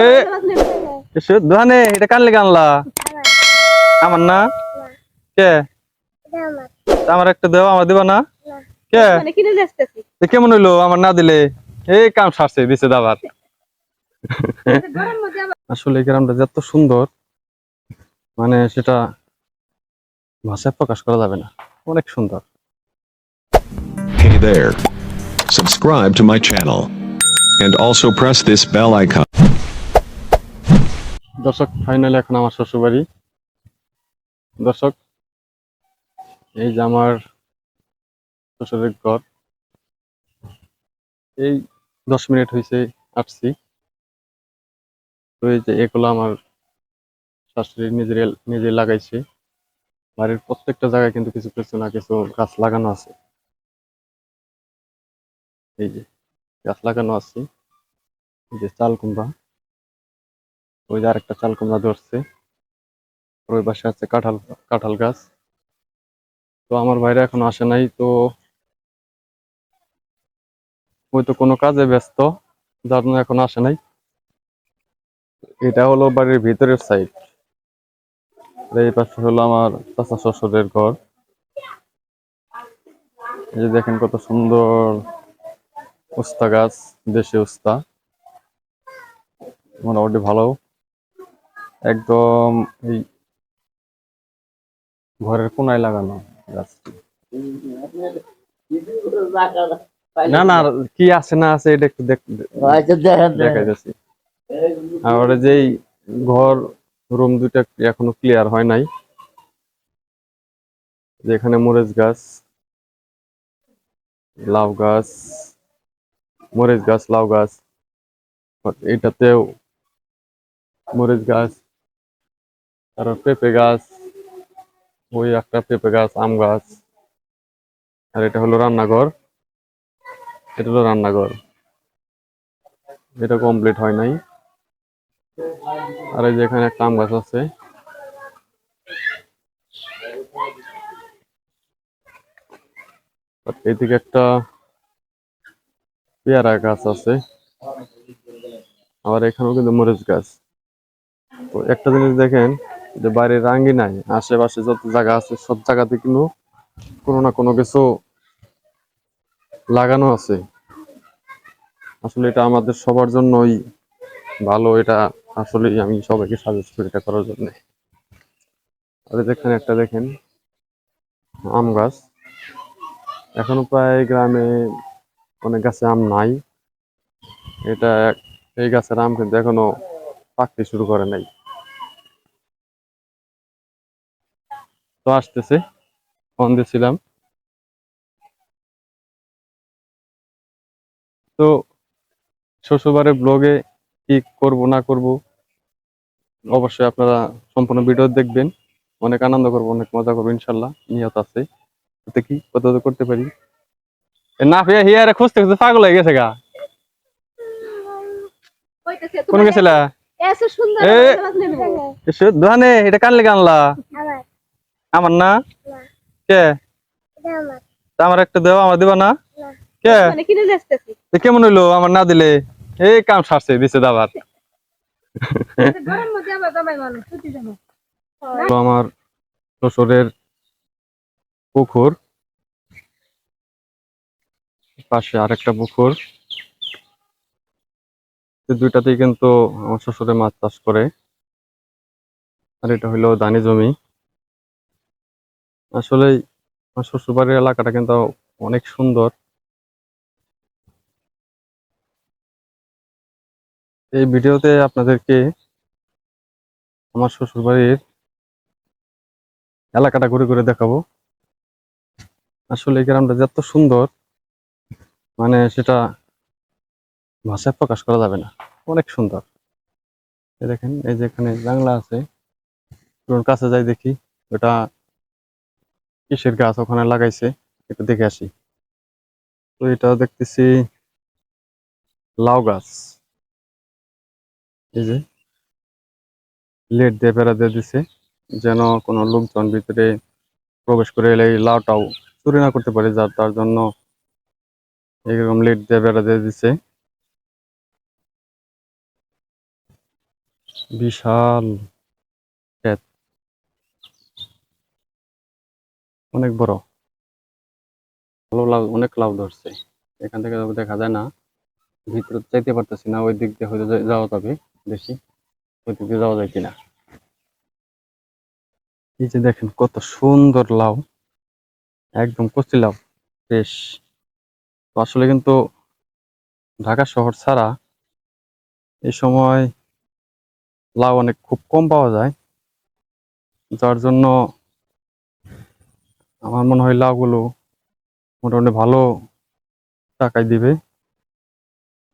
এ এসো দোকানে এটা কানলে গানলা আমার না? কে? আমার। একটা দেওয়া আমার দিবা না? কে? মানে কেমন হইল? আমার না দিলে? এই কাম সারছে দিছে দাবার। আসলে এই গ্রামটা যত সুন্দর মানে সেটা ভাষায় প্রকাশ করা যাবে না। অনেক সুন্দর। Hey there. Subscribe to my channel. And also press this bell icon. দর্শক ফাইনালি এখন আমার শ্বশুর বাড়ি দর্শক, এই যে আমার শ্বশুরের ঘর, এই দশ মিনিট হয়েছে আসছি। তো এই যে এগুলো আমার শাশুড়ি নিজের নিজে লাগাইছে। বাড়ির প্রত্যেকটা জায়গায় কিন্তু কিছু কিছু না কিছু গাছ লাগানো আছে। এই যে গাছ লাগানো আছে। এই যে চাল কুমড়া। ওই যে আরেকটা চাল কুমড়া ধরছে। ওই পাশে আছে কাঁঠাল কাঁঠাল গাছ। তো আমার ভাইরা এখনও আসে নাই, তো ওই তো কোনো কাজে ব্যস্ত, যার জন্য এখন আসে নাই। এটা হলো বাড়ির ভিতরের সাইড এই পাশে হলো আমার চাচা শ্বশুরের ঘর। এই যে দেখেন কত সুন্দর উস্তা গাছ, দেশি উস্তা। মোটামুটি ভালো। একদম এই ঘরের কোনায় লাগানো গাছটি। না না কি আছে না আছে এটা একটু দেখ- দেখাই আর যেই ঘর রুম দুইটা এখনও ক্লিয়ার হয় নাই। যেখানে মরিচ গাছ লাউ গাছ মরিচ গাছ লাউ গাছ এটাতেও মরিচ গাছ তারপর পেঁপে গাছ, ওই একটা পেঁপে গাছ, আম গাছ। আর এটা হলো রান্নাঘর। এটা হলো রান্নাঘর। এটা কমপ্লিট হয় নাই। আর এই যে এখানে একটা আম গাছ আছে। এদিকে একটা পেয়ারা গাছ আছে। আবার এখানেও কিন্তু মরিচ গাছ। তো একটা জিনিস দেখেন যে বাড়ির রাঙ্গি নাই, আশেপাশে যত জায়গা আছে, সব জায়গাতে কিন্তু কোনো না কোনো কিছু লাগানো আছে। আসলে এটা আমাদের সবার জন্যই ভালো, এটা আসলে আমি সবাইকে সাজেস্ট করি এটা করার জন্য। আর এই যেখানে একটা দেখেন, আম গাছ। এখনও প্রায় গ্রামে অনেক গাছে আম নাই। এটা, এই গাছের আম কিন্তু এখনও পাকতে শুরু করে নাই। তো আসতেছে। ফোন দিয়েছিলাম তো শ্বশুরবারের ব্লগে কি করব না করব অবশ্যই আপনারা সম্পূর্ণ ভিডিও দেখবেন। অনেক আনন্দ করব অনেক মজা করব ইনশাল্লাহ। নিয়ত আছে। কি কত করতে পারি? না ফিয়া হিয়ারে খুঁজতে খুঁজতে পাগল হয়ে গেছে গা। কোন গেছিলা? এসে সুন্দর এসো দোকানে এটা কানলে গানলা আমার না? কে? আমার। একটা দেওয়া আমার দিবা না? কে? মানে কিনে কেমন হইল? আমার না দিলে? এই কাম সারছে দিছে দাবার। গরম মধ্যে আবার জামাই মানুষ ছুটি যাব তো আমার শ্বশুরের পুকুর। পাশে আরেকটা পুকুর। এই দুইটাতেই কিন্তু আমার শ্বশুরে মাছ চাষ করে। আর এটা হইল দানি জমি। আসলে শ্বশুরবাড়ির এলাকাটা কিন্তু অনেক সুন্দর। এই ভিডিওতে আপনাদেরকে আমার শ্বশুরবাড়ির এলাকাটা ঘুরে ঘুরে দেখাবো। আসলে এই গ্রামটা যত সুন্দর মানে সেটা ভাষায় প্রকাশ করা যাবে না। অনেক সুন্দর। দেখেন, এই যে এখানে জাংলা আছে। কাছে যাই দেখি, ওটা কিসের গাছ ওখানে লাগাইছে? একটু দেখে আসি। তো এটা দেখতেছি লাউ গাছ। এই যে লেট দিয়ে বেড়া দিয়ে দিছে, যেন কোনো লোকজন ভিতরে প্রবেশ করে এলে এই লাউটাও চুরি না করতে পারে, যার তার জন্য এরকম লেট দিয়ে বেড়া দিয়ে দিছে। বিশাল অনেক বড়। ভালো লাউ অনেক লাউ ধরছে। এখান থেকে দেখা যায় না। ভিতরে যাইতে পারতেছি না ওই দিক দিয়ে হয়তো যাওয়া যাবে দেখি ওই দিক দিয়ে যাওয়া যায় কিনা। এই যে দেখেন কত সুন্দর লাউ। একদম কচি লাউ। বেশ। আসলে কিন্তু ঢাকা শহর ছাড়া এই সময় লাউ অনেক খুব কম পাওয়া যায়। যার জন্য আমার মনে হয় লাউগুলো মোটামুটি ভালো টাকায় দিবে।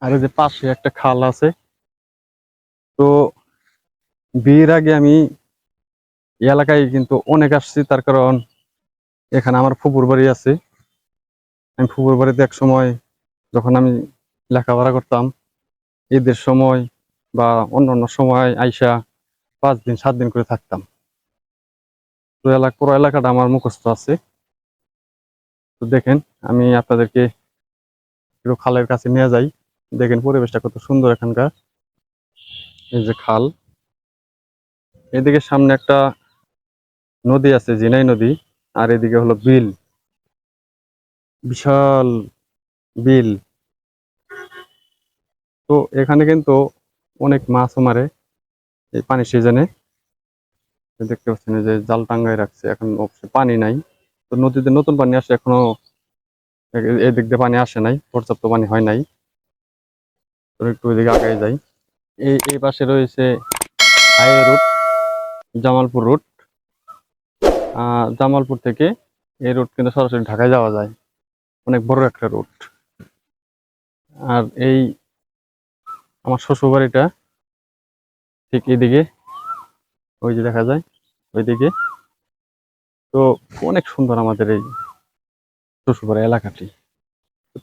আর যে পাশে একটা খাল আছে। তো বিয়ের আগে আমি এলাকায় কিন্তু অনেক আসছি, তার কারণ এখানে আমার ফুপুর বাড়ি আছে। আমি ফুপুর বাড়িতে এক সময় যখন আমি লেখাপড়া করতাম, ঈদের সময় বা অন্য অন্য সময় আইসা পাঁচ দিন, সাত দিন করে থাকতাম। তো এলাকা পুরো এলাকাটা আমার মুখস্থ আছে। তো দেখেন, আমি আপনাদেরকে একটু খালের কাছে নিয়ে যাই। দেখেন পরিবেশটা কত সুন্দর এখানকার। এই যে খাল। এদিকে সামনে একটা নদী আছে জিনাই নদী, আর এদিকে হলো বিল। বিশাল বিল। তো এখানে কিন্তু অনেক মাছও মারে এই পানি সিজনে। দেখতে পাচ্ছেন যে জাল টাঙ্গায় রাখছে, এখন পানি নাই। তো নদীতে নতুন পানি আসে, এখনও এদিক দিয়ে পানি আসে নাই, পর্যাপ্ত পানি হয় নাই। একটু ওইদিকে আগে যাই। এই এই পাশে রয়েছে highway route, Jamalpur route. Jamalpur থেকে এই রুট কিন্তু সরাসরি ঢাকায় যাওয়া যায়। অনেক বড় একটা রুট। আর এই আমার শ্বশুর বাড়িটা ঠিক এদিকে ওই যে দেখা যায়, ওইদিকে। তো অনেক সুন্দর আমাদের এই শ্বশুরবাড়ি এলাকাটি।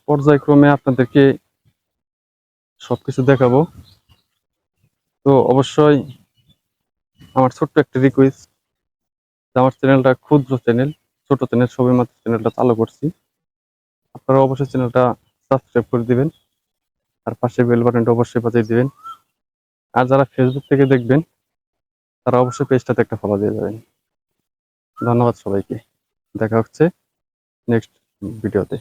পর্যায়ক্রমে আপনাদেরকে সবকিছু দেখাবো। তো অবশ্যই আমার ছোট্ট একটা রিকোয়েস্ট আমার চ্যানেলটা ক্ষুদ্র চ্যানেল ছোট চ্যানেল সবে মাত্র চ্যানেলটা চালু করছি। আপনারা অবশ্যই চ্যানেলটা সাবস্ক্রাইব করে দিবেন, আর পাশে বেল বাটনটা অবশ্যই বাজিয়ে দিবেন। আর যারা ফেসবুক থেকে দেখবেন তারা অবশ্যই পেজটাতে একটা ফলো দিয়ে যাবেন। ধন্যবাদ সবাইকে। দেখা হচ্ছে নেক্সট ভিডিওতে।